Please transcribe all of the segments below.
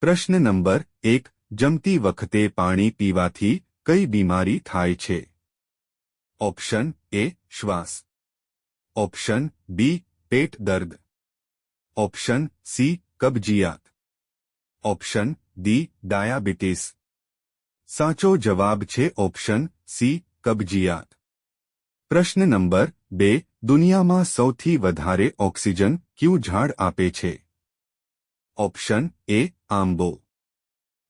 પ્રશ્ન નંબર એક, જમતી વખતે પાણી પીવાથી કઈ બીમારી થાય છે? ઓપ્શન એ, શ્વાસ. ઓપ્શન બી, પેટ દર્દ. ઓપ્શન સી, કબજિયાત. Option D, diabetes. સાચો જવાબ છે ઓપ્શન સી, કબજિયાત. પ્રશ્ન નંબર બે, દુનિયામાં સૌથી વધારે ઓક્સિજન ક્યુ ઝાડ આપે છે? ઓપ્શન એ આંબો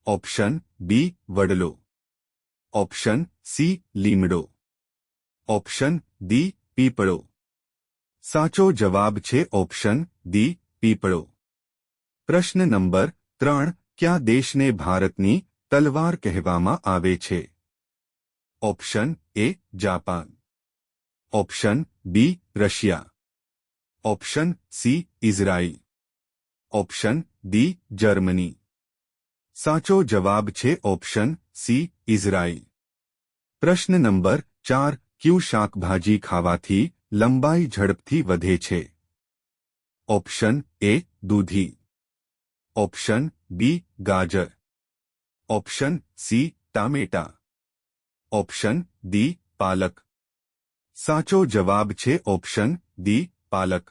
ઓપ્શન બી વડલો ઓપ્શન સી લીમડો ઓપ્શન ડી પીપળો સાચો જવાબ છે ઓપ્શન ડી પીપળો પ્રશ્ન નંબર ત્રણ ક્યાં દેશને ભારતની તલવાર કહેવામાં આવે છે option A Japan option B Russia option C Israel option D Germany સાચો જવાબ છે ઓપ્શન સી ઇઝરાઇલ પ્રશ્ન નંબર ચાર ક્યુ શાકભાજી ખાવાથી લંબાઈ ઝડપથી વધે છે ઓપ્શન એ દૂધી ઓપ્શન બી ગાજર ઓપ્શન સી ટામેટા ઓપ્શન ડી પાલક સાચો જવાબ છે ઓપ્શન ડી પાલક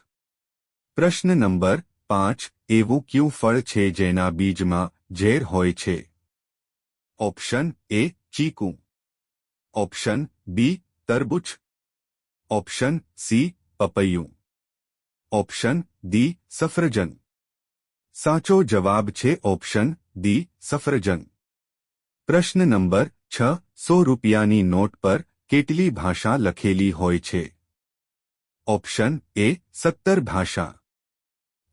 પ્રશ્ન નંબર પાંચ એવું ક્યું ફળ છે જેના બીજમાં ઝેર હોય છે ઓપ્શન એ ચીકુ ઓપ્શન બી તરબૂચ ઓપ્શન સી પપૈયું ઓપ્શન ડી સફરજન સાચો જવાબ છે ઓપ્શન ડી સફરજન પ્રશ્ન નંબર છ સો રૂપિયાની નોટ પર કેટલી ભાષા લખેલી હોય છે ઓપ્શન એ સત્તર ભાષા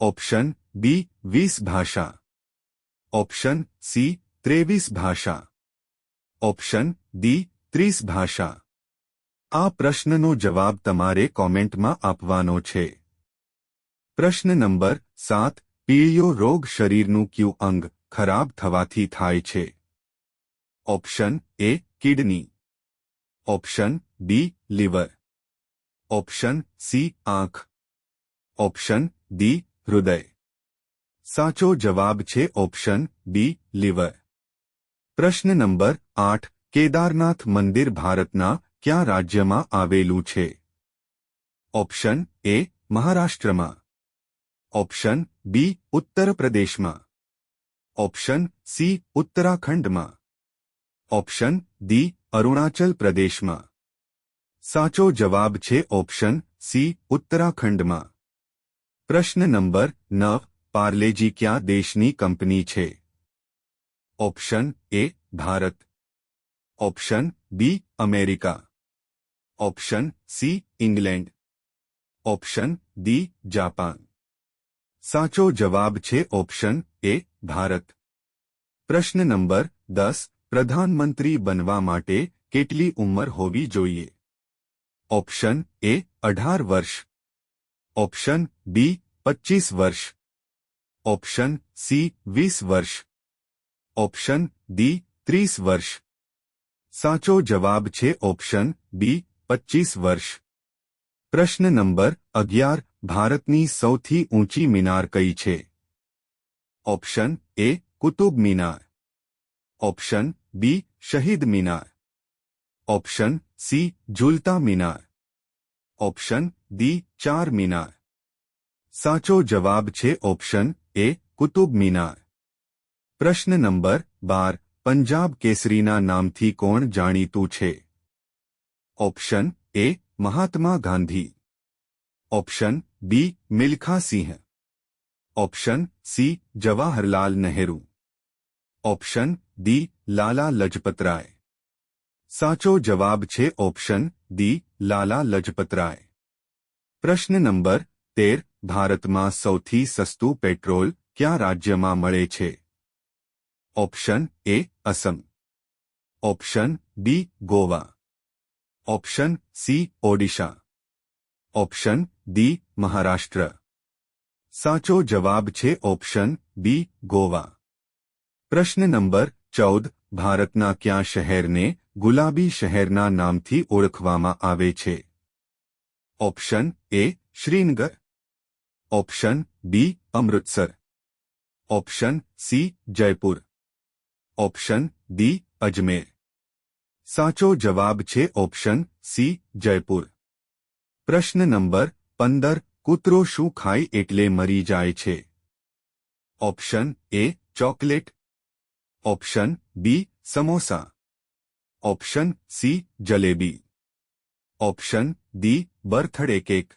ઓપ્શન બી વીસ ભાષા ઓપ્શન સી ત્રેવીસ ભાષા ઓપ્શન ડી ત્રીસ ભાષા આ પ્રશ્નનો જવાબ તમારે કોમેન્ટમાં આપવાનો છે પ્રશ્ન નંબર સાત પીળિયો રોગ શરીરનું ક્યુ અંગ ખરાબ થવાથી થાય છે option A kidney option B liver option C આંખ ઓપ્શન ડી હૃદય સાચો જવાબ છે ઓપ્શન બી લીવર પ્રશ્ન નંબર આઠ કેદારનાથ મંદિર ભારતના ક્યાં રાજ્યમાં આવેલું છે ઓપ્શન એ મહારાષ્ટ્રમાં ઓપ્શન બી ઉત્તર પ્રદેશમાં ઓપ્શન સી ઉત્તરાખંડમાં ઓપ્શન ડી અરુણાચલ પ્રદેશમાં સાચો જવાબ છે ઓપ્શન સી ઉત્તરાખંડમાં પ્રશ્ન નંબર નવ પાર્લેજી ક્યાં દેશની કંપની છે option A Bharat option B America option C England option D Japan સાચો જવાબ છે ઓપ્શન એ ભારત પ્રશ્ન નંબર દસ પ્રધાનમંત્રી બનવા માટે કેટલી ઉંમર હોવી જોઈએ ઓપ્શન એ અઢાર વર્ષ ઓપ્શન બી પચીસ વર્ષ ઓપ્શન સી વીસ વર્ષ ઓપ્શન ડી ત્રીસ વર્ષ સાચો જવાબ છે ઓપ્શન બી પચીસ વર્ષ પ્રશ્ન નંબર અગિયાર ભારતની સૌથી ઊંચી મિનાર કઈ છે option A Qutub Minar option B Shaheed Minar option C Jhulta Minar option D ચાર મિનાર સાચો જવાબ છે ઓપ્શન એ કુતુબ મિનાર પ્રશ્ન નંબર બાર પંજાબ કેસરીના નામથી કોણ જાણીતું છે option A Mahatma Gandhi option B Milkha Singh option C Jawaharlal Nehru option D Lala Lajpat Rai સાચો જવાબ છે ઓપ્શન ડી લાલા લજપતરાય પ્રશ્ન નંબર તેર ભારતમાં સૌથી સસ્તું પેટ્રોલ ક્યાં રાજ્યમાં મળે છે option A Assam option B Goa option C Odisha option D Maharashtra સાચો જવાબ છે ઓપ્શન બી ગોવા પ્રશ્ન નંબર ચૌદ ભારતના ક્યાં શહેરને ગુલાબી શહેરના નામથી ઓળખવામાં આવે છે option A Srinagar option B Amritsar option C Jaipur option D Ajmer સાચો જવાબ છે ઓપ્શન સી જયપુર પ્રશ્ન નંબર પંદર કૂતરો શું ખાય એટલે મરી જાય છે option A chocolate option B samosa option C jalebi option D birthday cake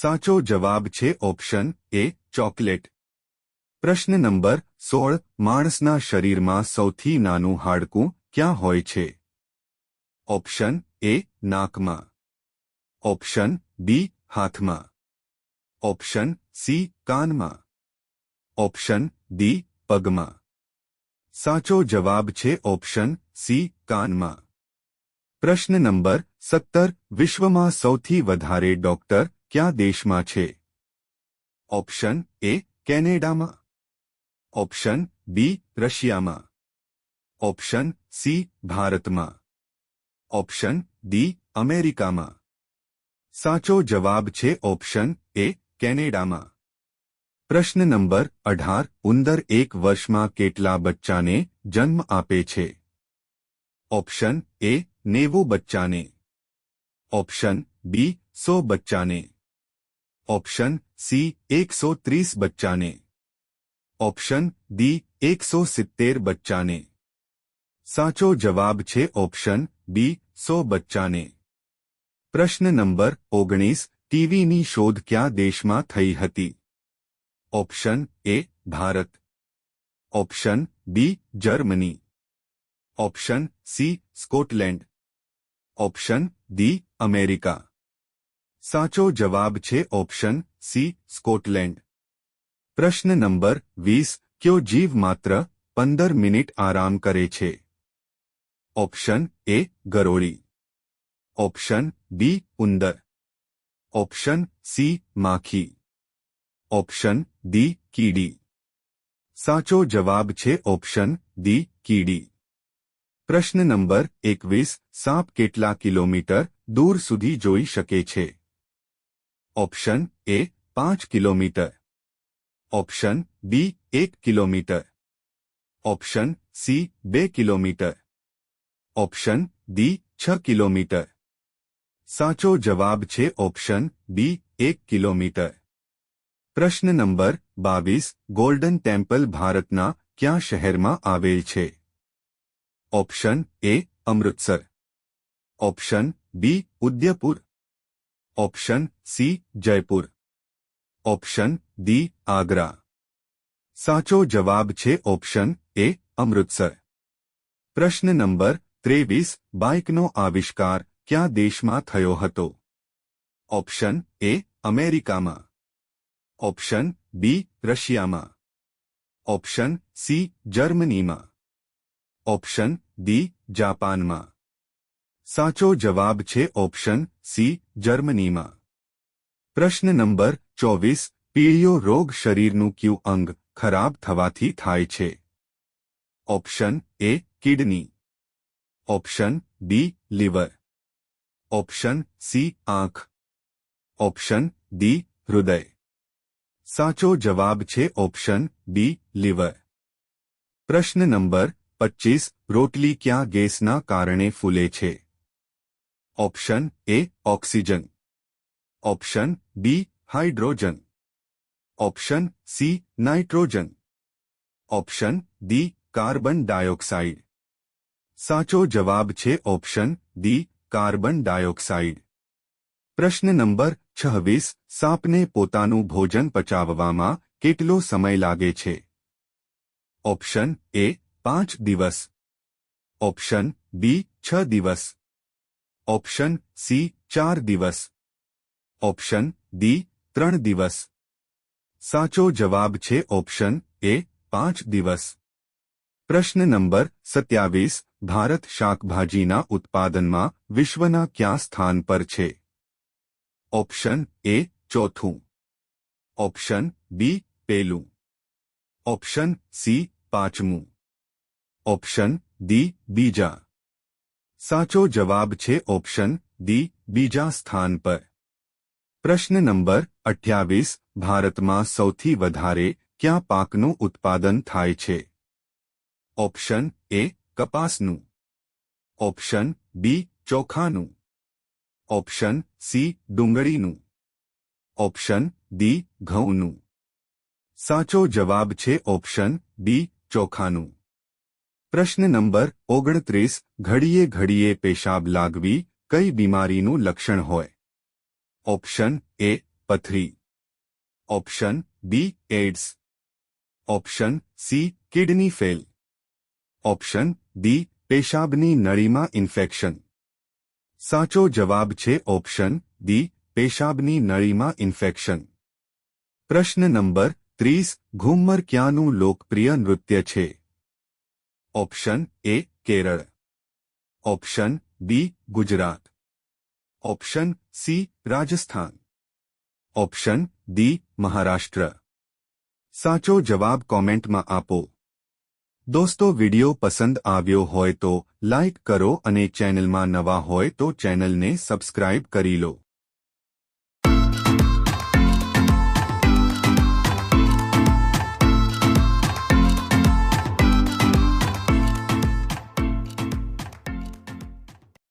સાચો જવાબ છે ઓપ્શન એ ચોકલેટ. પ્રશ્ન નંબર સોળ, માણસના શરીરમાં સૌથી નાનું હાડકું ક્યાં હોય છે? ઓપ્શન એ નાકમાં. ઓપ્શન બી હાથમાં. ઓપ્શન સી કાનમાં. ઓપ્શન ડી પગમાં. સાચો જવાબ છે ઓપ્શન સી કાનમાં. પ્રશ્ન નંબર સત્તર, વિશ્વમાં સૌથી વધારે ડોક્ટર ક્યાં દેશમાં છે ઓપ્શન એ કેનેડામાં ઓપ્શન બી રશિયામાં ઓપ્શન સી ભારતમાં ઓપ્શન ડી અમેરિકામાં સાચો જવાબ છે ઓપ્શન એ કેનેડામાં પ્રશ્ન નંબર અઢાર ઉંદર એક વર્ષમાં કેટલા બચ્ચાને જન્મ આપે છે ઓપ્શન એ નેવું બચ્ચાને ઓપ્શન બી સો બચ્ચાને ઓપ્શન સી એકસો ત્રીસ બચ્ચાને ઓપ્શન ડી એકસો સિત્તેર બચ્ચાને સાચો જવાબ છે ઓપ્શન બી સો બચ્ચાને પ્રશ્ન નંબર ઓગણીસ ટીવીની શોધ કયા દેશમાં થઈ હતી option A Bharat option B Germany option C Scotland option D America સાચો જવાબ છે ઓપ્શન સી સ્કોટલેન્ડ પ્રશ્ન નંબર વીસ કયો જીવ માત્ર પંદર મિનિટ આરામ કરે છે ઓપ્શન એ ગરોળી ઓપ્શન બી ઉંદર ઓપ્શન સી માખી ઓપ્શન ડી કીડી સાચો જવાબ છે ઓપ્શન ડી કીડી પ્રશ્ન નંબર એકવીસ સાપ કેટલા કિલોમીટર દૂર સુધી જોઈ શકે છે ઓપ્શન એ પાંચ કિલોમીટર ઓપ્શન બી એક કિલોમીટર ઓપ્શન સી બે કિલોમીટર ઓપ્શન ડી છ કિલોમીટર સાચો જવાબ છે ઓપ્શન બી એક કિલોમીટર પ્રશ્ન નંબર બાવીસ ગોલ્ડન ટેમ્પલ ભારતના ક્યાં શહેરમાં આવેલ છે option A Amritsar option B Udaipur option C Jaipur option D Agra સાચો જવાબ છે ઓપ્શન એ અમૃતસર પ્રશ્ન નંબર ત્રેવીસ બાઇકનો આવિષ્કાર ક્યાં દેશમાં થયો હતો ઓપ્શન એ અમેરિકામાં ઓપ્શન બી રશિયામાં ઓપ્શન સી જર્મનીમાં ઓપ્શન ડી જાપાનમાં સાચો જવાબ છે ઓપ્શન સી જર્મનીમાં પ્રશ્ન નંબર ચોવીસ પીળિયો રોગ શરીરનું ક્યુ અંગ ખરાબ થવાથી થાય છે option A kidney option B liver option C આંખ ઓપ્શન ડી હૃદય સાચો જવાબ છે ઓપ્શન બી લીવર પ્રશ્ન નંબર પચીસ રોટલી ક્યાં ગેસના કારણે ફૂલે છે option A oxygen option B hydrogen option C nitrogen option D carbon dioxide સાચો જવાબ છે ઓપ્શન ડી કાર્બન ડાયોક્સાઇડ પ્રશ્ન નંબર છવ્વીસ સાપને પોતાનું ભોજન પચાવવામાં કેટલો સમય લાગે છે ઓપ્શન એ પાંચ દિવસ ઓપ્શન બી છ દિવસ ઓપ્શન સી ચાર દિવસ ઓપ્શન ડી ત્રણ દિવસ સાચો જવાબ છે ઓપ્શન એ પાંચ દિવસ પ્રશ્ન નંબર સત્યાવીસ ભારત શાકભાજીના ઉત્પાદનમાં વિશ્વના ક્યાં સ્થાન પર છે ઓપ્શન એ ચોથું ઓપ્શન બી પેલું ઓપ્શન સી પાંચમું ઓપ્શન ડી બીજા સાચો જવાબ છે ઓપ્શન ડી, બીજા સ્થાન પર. પ્રશ્ન નંબર અઠ્યાવીસ, ભારતમાં સૌથી વધારે ક્યાં પાકનું ઉત્પાદન થાય છે? ઓપ્શન એ, કપાસનું. ઓપ્શન બી, ચોખાનું. ઓપ્શન સી, ડુંગળીનું. ઓપ્શન ડી, ઘઉંનું. સાચો જવાબ છે ઓપ્શન બી ચોખાનું. પ્રશ્ન નંબર ઓગણત્રીસ, ઘડીએ ઘડીએ પેશાબ લાગવી કઈ બીમારીનું લક્ષણ હોય? ઓપ્શન એ, પથરી. Option B AIDS option C, kidney fail. Option D, પેશાબની નળીમાં ઇન્ફેક્શન. સાચો જવાબ છે ઓપ્શન ડી, પેશાબની નળીમાં ઇન્ફેક્શન. પ્રશ્ન નંબર ત્રીસ ઘુમ્મર ક્યાંનું લોકપ્રિય નૃત્ય છે? option A Kerala option B Gujarat option C Rajasthan option D Maharashtra સાચો જવાબ કોમેન્ટમાં આપો દોસ્તો વિડિયો પસંદ આવ્યો હોય તો લાઇક કરો અને ચેનલમાં નવા હોય તો ચેનલને સબસ્ક્રાઇબ કરી લો